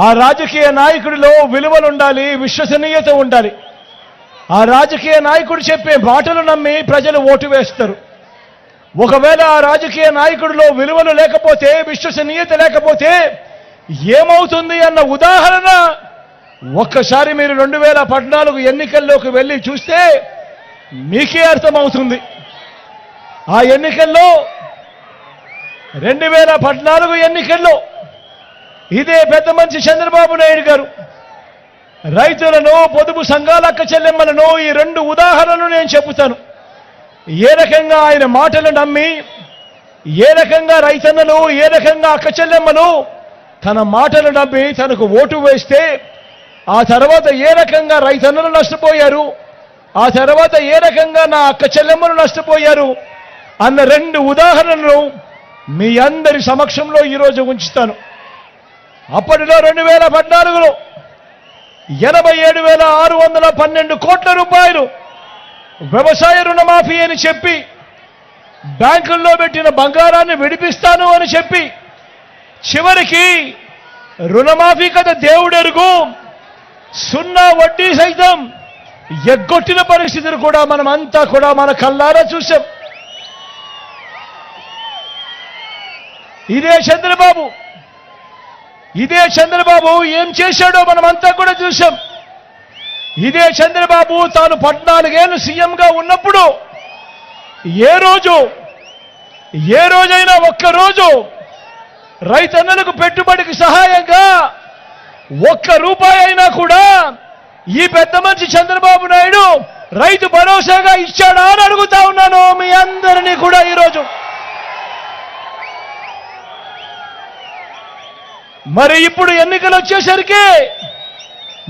ఆ రాజకీయ నాయకుడిలో విలువలు ఉండాలి విశ్వసనీయత ఉండాలి. ఆ రాజకీయ నాయకుడు చెప్పే మాటలు నమ్మి ప్రజలు ఓటు వేస్తారు. ఒకవేళ ఆ రాజకీయ నాయకుడిలో విలువలు లేకపోతే విశ్వసనీయత లేకపోతే ఏమవుతుంది అన్న ఉదాహరణ ఒక్కసారి మీరు రెండు వేల పద్నాలుగు ఎన్నికల్లోకి వెళ్ళి చూస్తే మీకే అర్థమవుతుంది. ఆ ఎన్నికల్లో రెండు వేల పద్నాలుగు ఎన్నికల్లో ఇదే పెద్ద మంచి చంద్రబాబు నాయుడు గారు. రైతులను పొదుపు సంఘాల అక్క చెల్లెమ్మలను ఈ రెండు ఉదాహరణలు నేను చెబుతాను. ఏ రకంగా ఆయన మాటలు నమ్మి ఏ రకంగా రైతన్నలు ఏ రకంగా అక్క చెల్లెమ్మలు తన మాటలు నమ్మి తనకు ఓటు వేస్తే ఆ తర్వాత ఏ రకంగా రైతన్నలు నష్టపోయారు ఆ తర్వాత ఏ రకంగా నా అక్క చెల్లెమ్మలు నష్టపోయారు అన్న రెండు ఉదాహరణలు మీ అందరి సమక్షంలో ఈరోజు ఉంచుతాను. అప్పటిలో రెండు వేల పద్నాలుగులో ఎనభై ఏడు వేల ఆరు వందల పన్నెండు కోట్ల రూపాయలు వ్యవసాయ రుణమాఫీ అని చెప్పి బ్యాంకుల్లో పెట్టిన బంగారాన్ని విడిపిస్తాను అని చెప్పి చివరికి రుణమాఫీ కథ దేవుడెరుగు సున్నా వడ్డీ సైతం ఎగ్గొట్టిన పరిస్థితులు కూడా మనం అంతా కూడా మన కళ్ళారా చూసాం ఇదే చంద్రబాబు ఇదే చంద్రబాబు ఏం చేశాడో మనమంతా కూడా చూసాం ఇదే చంద్రబాబు తాను పద్నాలుగేళ్ళు సీఎంగా ఉన్నప్పుడు ఏ రోజు ఏ రోజైనా ఒక్క రోజు రైతన్నలకు పెట్టుబడికి సహాయంగా ఒక్క రూపాయి అయినా కూడా ఈ పెద్ద మనిషి చంద్రబాబు నాయుడు రైతు భరోసాగా ఇచ్చాడా అని అడుగుతా ఉన్నాను మీ అందరినీ కూడా ఈరోజు. మరి ఇప్పుడు ఎన్నికలు వచ్చేసరికి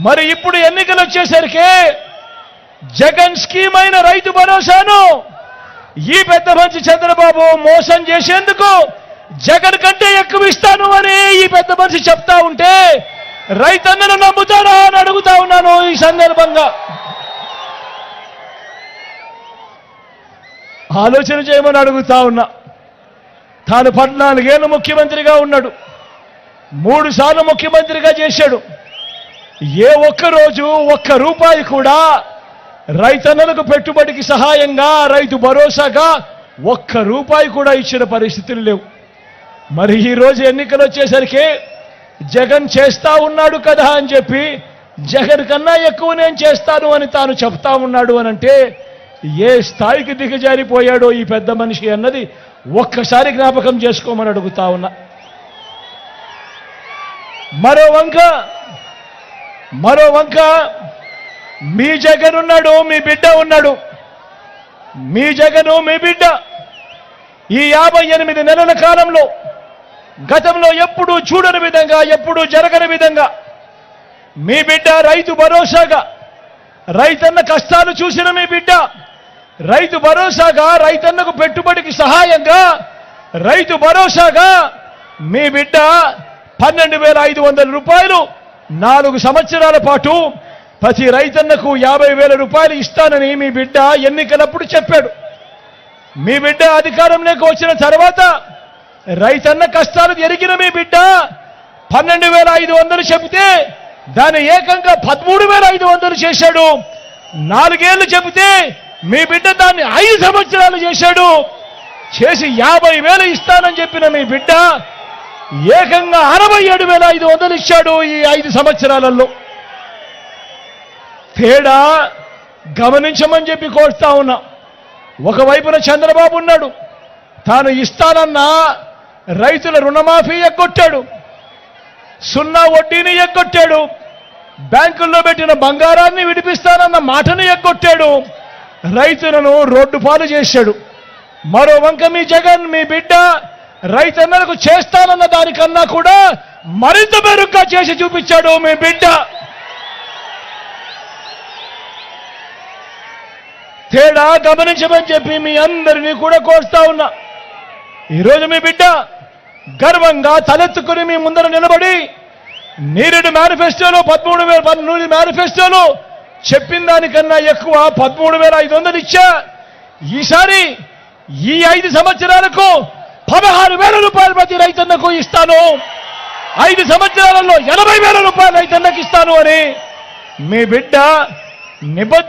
మరి ఇప్పుడు ఎన్నికలు వచ్చేసరికి జగన్ స్కీమ్ అయిన రైతు భరోసాను ఈ పెద్ద మంచి చంద్రబాబు మోసం చేసేందుకు జగన్ కంటే ఎక్కువ ఇస్తాను అని ఈ పెద్ద మనిషి చెప్తా ఉంటే రైతన్నలు నమ్ముతారా అని అడుగుతా ఉన్నాను ఈ సందర్భంగా. ఆలోచన చేయమని అడుగుతా ఉన్నా. తాను పద్నాలుగేళ్ళు ముఖ్యమంత్రిగా ఉన్నాడు. మూడు సార్లు ముఖ్యమంత్రిగా చేశాడు. ఏ ఒక్క రోజు ఒక్క రూపాయి కూడా రైతన్నలకు పెట్టుబడికి సహాయంగా రైతు భరోసాగా ఒక్క రూపాయి కూడా ఇచ్చిన పరిస్థితులు లేవు. మరి ఈరోజు ఎన్నికలు వచ్చేసరికి జగన్ చేస్తా ఉన్నాడు కదా అని చెప్పి జగన్ కన్నా ఎక్కువ నేను చేస్తాను అని తాను చెప్తా ఉన్నాడు అని అంటే ఏ స్థాయికి దిగజారిపోయాడో ఈ పెద్ద మనిషి అన్నది ఒక్కసారి జ్ఞాపకం చేసుకోమని అడుగుతా ఉన్నా. మరో వంక మరో వంక మీ జగన్ ఉన్నాడు మీ బిడ్డ ఉన్నాడు. మీ జగను మీ బిడ్డ. ఈ యాభై ఎనిమిది నెలల కాలంలో గతంలో ఎప్పుడూ చూడని విధంగా ఎప్పుడూ జరగని విధంగా మీ బిడ్డ రైతు భరోసాగా రైతన్న కష్టాలు చూసిన మీ బిడ్డ రైతు భరోసాగా రైతన్నకు పెట్టుబడికి సహాయంగా రైతు భరోసాగా మీ బిడ్డ పన్నెండు వేల ఐదు వందల రూపాయలు. నాలుగు సంవత్సరాల పాటు ప్రతి రైతన్నకు యాభై వేల రూపాయలు ఇస్తానని మీ బిడ్డ ఎన్నికలప్పుడు చెప్పాడు. మీ బిడ్డ అధికారంలోకి వచ్చిన తర్వాత రైతన్న కష్టాలు ఎరిగిన మీ బిడ్డ పన్నెండు వేల ఐదు వందలు చెబితే దాన్ని ఏకంగా పదమూడు వేల ఐదు వందలు చేశాడు. నాలుగేళ్ళు చెబితే మీ బిడ్డ దాన్ని ఐదు సంవత్సరాలు చేశాడు. చేసి యాభై వేలు ఇస్తానని చెప్పిన మీ బిడ్డ ఏకంగా అరవై ఏడు వేల ఐదు వందలు ఇచ్చాడు ఈ ఐదు సంవత్సరాలలో. తేడా గమనించమని చెప్పి కోరుతా ఉన్నా. ఒకవైపున చంద్రబాబు ఉన్నాడు. తాను ఇస్తానన్న రైతుల రుణమాఫీ ఎగ్గొట్టాడు. సున్నా వడ్డీని ఎగ్గొట్టాడు. బ్యాంకుల్లో పెట్టిన బంగారాన్ని విడిపిస్తానన్న మాటను ఎగ్గొట్టాడు. రైతులను రోడ్డు పాలు చేశాడు. మరో వంక మీ జగన్ మీ బిడ్డ రైతన్నలకు చేస్తానన్న దానికన్నా కూడా మరింత మెరుగ్గా చేసి చూపించాడు మీ బిడ్డ. తేడా గమనించమని చెప్పి మీ అందరినీ కూడా కోరుతా ఉన్నా. ఈరోజు మీ బిడ్డ గర్వంగా తలెత్తుకుని మీ ముందర నిలబడి నీరుడు మేనిఫెస్టోలో పదమూడు వేల పన్నెండు మేనిఫెస్టోలో చెప్పిన దానికన్నా ఎక్కువ పదమూడు వేల ఐదు వందలు ఇచ్చా. ఈసారి ఈ ఐదు సంవత్సరాలకు పదహారు వేల రూపాయలు ప్రతి రైతన్నకు ఇస్తాను. ఐదు సంవత్సరాలలో ఎనభై వేల రూపాయలు రైతన్నకు ఇస్తాను అని మీ బిడ్డ నిబద్ధ